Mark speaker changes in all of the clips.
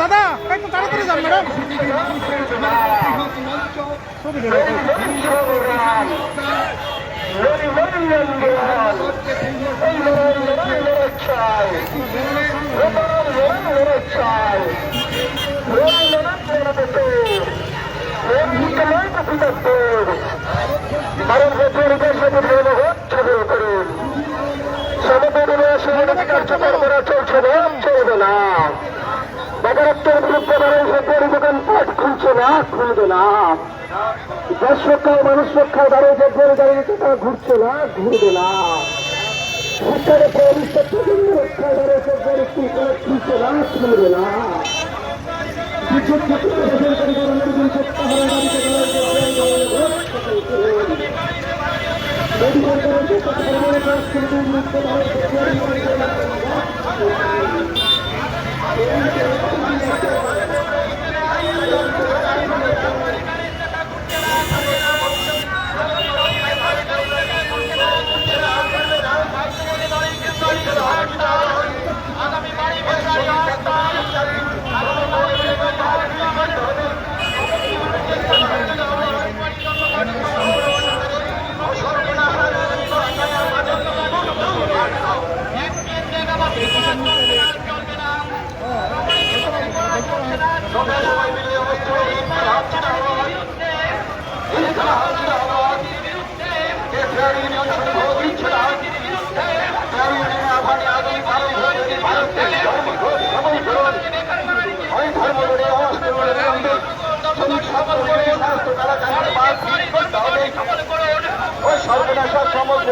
Speaker 1: দাদা একটু তাড়াতাড়ি যান ম্যাডাম।
Speaker 2: বৃহৎ মঞ্চ
Speaker 1: ছবি ধরে
Speaker 2: ধর্মঘটকে পূর্ণ
Speaker 3: কারণ প্রতিনিধির সাথে ছবি করুন সমবেদনা সমাজে কার্যকর করা চলছে না চলবে না বেকারত্বের বিরুদ্ধে মানুষের তৈরি দোকান পাট খুলছে না খুলবে না দেশ রক্ষায় মানুষ রক্ষায় দাঁড়িয়ে গড়ে দাঁড়িয়ে তারা ঘুরছে না ঘুরবে না সরকারের দাঁড়িয়ে গড়ে খুলছে না খুলবে না বিদ্যুৎ সর্বনাশা সমগ্র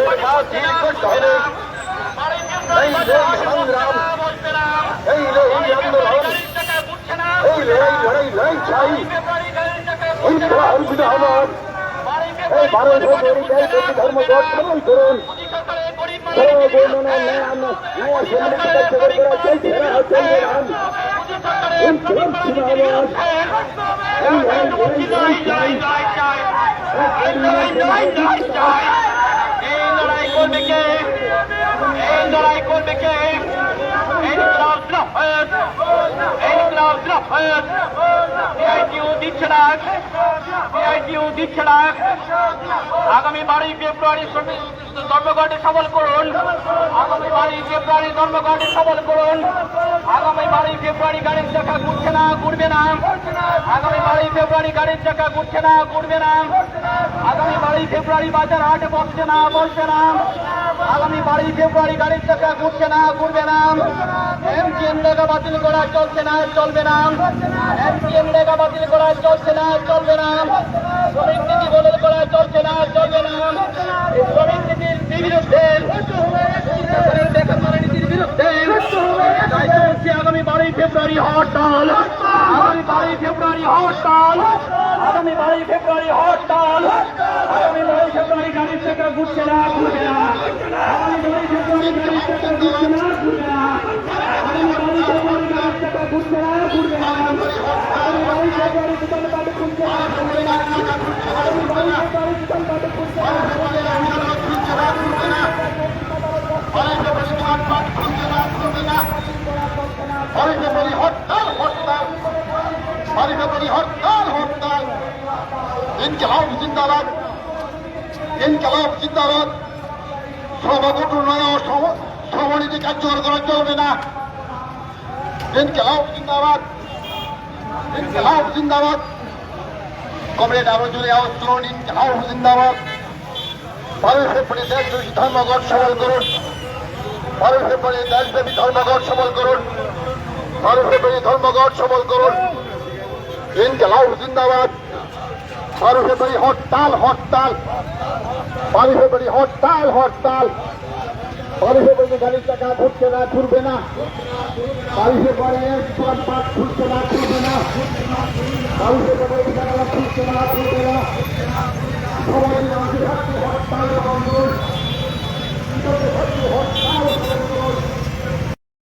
Speaker 3: করতে হবে এই যে সংগ্রাম এই লড়াই আন্দোলন এই লড়াই লড়াই লড়াই চাই এই অর্পিত হবার এই ভারত ধর্মঘট সবল করুন
Speaker 4: এই লড়াই করবে কে এই লড়াই করবে কে? ইনকলাব জিন্দাবাদ ইনকলাব জিন্দাবাদ সিআইটিউ দিচ্ছে না। সিআইটিউ দিচ্ছে না আগামী বারোই ফেব্রুয়ারি ধর্মঘটে সফল করুন। আগামী বারোই ফেব্রুয়ারি ধর্মঘটে সফল করুন। আগামী বারোই ফেব্রুয়ারি গাড়ির চাকা ঘুরছে না, ঘুরবে না। আগামী বারোই ফেব্রুয়ারি গাড়ির চাকা ঘুরছে না, ঘুরবে না। আগামী বারোই ফেব্রুয়ারি বাজার হাটে বসছে না, বসবে না। আগামী বারোই ফেব্রুয়ারি গাড়ির চাকা ঘুরছে না, ঘুরবে না। এমজিএম লেখা বাতিল করা চলছে না, চলবে না। এমজিএম লেখা বাতিল করা চলছে না, চলবে না শ্রমিক নীতি বদল করা চলছে না চলবে না এই শ্রমিক নীতির বিরুদ্ধে সরকারের বেকার নীতির বিরুদ্ধে তাই চলছে আগামী বারোই ফেব্রুয়ারি হরতাল। আগামী বারোই ফেব্রুয়ারি হরতাল। আগামী বারোই ফেব্রুয়ারি হরতাল। আগামী বারোই ফেব্রুয়ারি গাড়ির চাকা ঘুরছে না, ঘুরবে না। আগামী বারোই ফেব্রুয়ারি গাড়ির চাকা ঘুরছে না, ঘুরবে না। আগামী বারোই ফেব্রুয়ারি গাড়ির চাকা ঘুরছে না, ঘুরবে না। আগামী বারোই ফেব্রুয়ারি দোকান পাটে খুলছে না খুলবে না। আগামী বারোই ফেব্রুয়ারি দোকান পাটে খুলছে না খুলবে না
Speaker 3: হরিণী হরতাল হরতাল হরিণী হরতাল হরতাল। ইনকলাব, জিন্দাবাদ। ইনকলাব, জিন্দাবাদ। সর্বগঠন শ্রমনীতি কার্যকর করা চলবে না। ইনকলাব, জিন্দাবাদ। ইনকলাব, জিন্দাবাদ। কমরেড আরও জুড়ে আওয়াজ ইনকলাব, জিন্দাবাদ। বারোই ফেব্রুয়ারি দেশব্যাপী ধর্মঘট সবল করুন। বারোই ফেব্রুয়ারি দেশব্যাপী ধর্মঘট সবল করুন। বারোই ফেব্রুয়ারি ধর্মঘট সবল করুন। ইনকলাব জিন্দাবাদ। বারোই ফেব্রুয়ারি হরতাল হরতাল। বারোই ফেব্রুয়ারি হরতাল হরতাল। বারোই ফেব্রুয়ারি গাড়ির চাকা ঘুরছে না ঘুরবে না। বারোই ফেব্রুয়ারি দোকান পাট খুলছে না খুলবে না। ফেব্রুয়ারি জানালা খুলছে না খুলবে না। সবাই হরতাল হরতাল।